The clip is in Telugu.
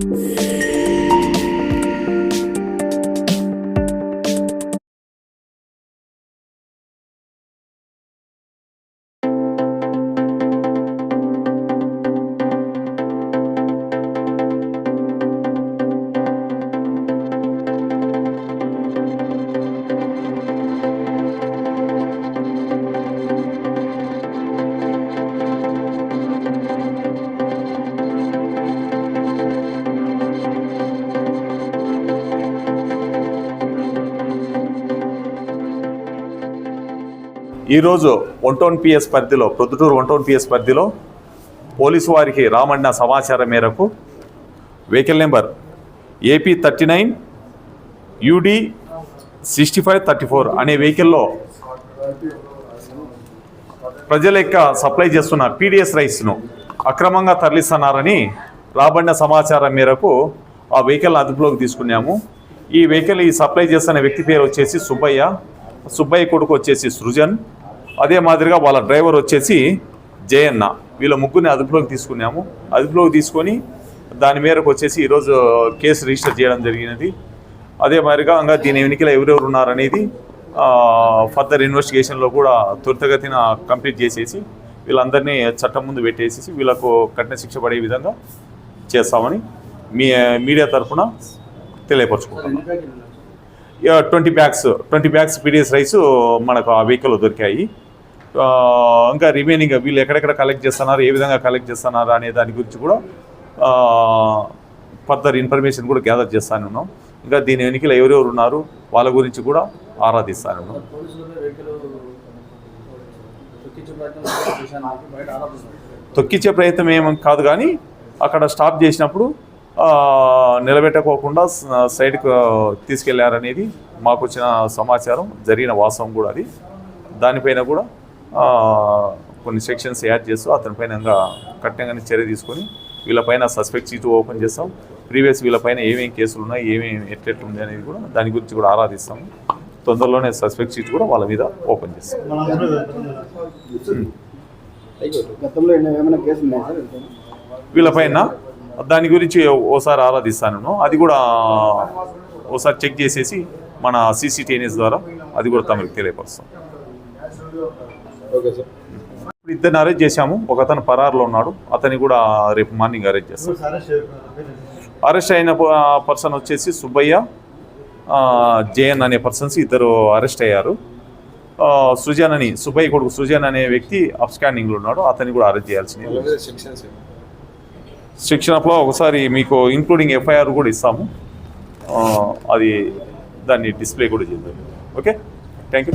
Yeah. ఈరోజు వన్ టౌన్ పిఎస్ పరిధిలో ప్రొద్దుటూరు వన్ టౌన్ పిఎస్ పరిధిలో పోలీసు వారికి రామన్న సమాచారం మేరకు vehicle number AP thirty nine UD sixty five thirty four అనే వెహికల్లో ప్రజల యొక్క సప్లై చేస్తున్న పీడిఎస్ రైస్ను అక్రమంగా తరలిస్తున్నారని రాబడిన సమాచారం మేరకు ఆ వెహికల్ అదుపులోకి తీసుకున్నాము. ఈ వెహికల్ ఈ సప్లై చేస్తున్న వ్యక్తి పేరు వచ్చేసి సుబ్బయ్య. సుబ్బయ్య కొడుకు వచ్చేసి సృజన్. అదే మాదిరిగా వాళ్ళ డ్రైవర్ వచ్చేసి జయన్న. వీళ్ళ ముగ్గురిని అదుపులోకి తీసుకున్నాము. అదుపులోకి తీసుకొని దాని మేరకు వచ్చేసి ఈరోజు కేసు రిజిస్టర్ చేయడం జరిగినది. అదే మాదిరిగా ఇంకా దీని వెనుకల ఎవరెవరు ఉన్నారనేది ఫర్దర్ ఇన్వెస్టిగేషన్లో కూడా త్వరితగతిన కంప్లీట్ చేసేసి వీళ్ళందరినీ చట్టం ముందు పెట్టేసేసి వీళ్ళకు కఠిన శిక్ష పడే విధంగా చేస్తామని మీ మీడియా తరఫున తెలియపరచుకుంటున్నాం. Twenty bags twenty bags PDS rice మనకు ఆ వెహికల్లో దొరికాయి. ఇంకా రిమైనింగ్ వీళ్ళు ఎక్కడెక్కడ కలెక్ట్ చేస్తున్నారు ఏ విధంగా కలెక్ట్ చేస్తున్నారు అనే దాని గురించి కూడా ఫర్దర్ ఇన్ఫర్మేషన్ కూడా గ్యాదర్ చేస్తాను ఉన్నాం ఇంకా దీని వెనుకలు ఎవరెవరు ఉన్నారు వాళ్ళ గురించి కూడా ఆరాధిస్తాను ఉన్నాం తొక్కిచ్చే ప్రయత్నం ఏం కాదు కానీ అక్కడ స్టాప్ చేసినప్పుడు నిలబెట్టకోకుండా సైడ్కు సైడ్కి తీసుకెళ్ళారనేది మాకు వచ్చిన సమాచారం జరిగిన వాస్తవం కూడా అది. దానిపైన కూడా కొన్ని సెక్షన్స్ యాడ్ చేస్తూ అతనిపైన ఇంకా కఠినంగానే చర్య తీసుకొని వీళ్ళపైన సస్పెక్ట్ సీటు ఓపెన్ చేస్తాం. ప్రీవియస్ వీళ్ళపైన ఏమేమి కేసులు ఉన్నాయి ఏమేమి ఎట్లెట్లు ఉంది అనేది కూడా దాని గురించి కూడా ఆరాధిస్తాం. తొందరలోనే సస్పెక్ట్ సీట్ కూడా వాళ్ళ మీద ఓపెన్ చేస్తాం. వీళ్ళపైన దాని గురించి ఓసారి ఆరాధిస్తాను. అది కూడా ఓసారి చెక్ చేసేసి మన సీసీటీఎన్ఎస్ ద్వారా అది కూడా తమకు తెలియపరుస్తాం. Okay sir. ఇప్పుడు ఇద్దరిని అరెస్ట్ చేశాము. ఒక అతను పరారులో ఉన్నాడు. అతన్ని కూడా రేపు మార్నింగ్ అరెస్ట్ చేస్తాం. అరెస్ట్ అయిన పర్సన్ వచ్చేసి సుబ్బయ్య జయన్ అనే పర్సన్స్ ఇద్దరు అరెస్ట్ అయ్యారు. సృజన్ అని సుబ్బయ్య కొడుకు సృజన్ అనే వ్యక్తి అప్స్కాండింగ్లో ఉన్నాడు. అతన్ని కూడా అరెస్ట్ చేయాల్సింది. శిక్షణలో ఒకసారి మీకు ఇంక్లూడింగ్ ఎఫ్ఐఆర్ కూడా ఇస్తాము. అది దాన్ని డిస్ప్లే కూడా చేద్దాం. Okay thank you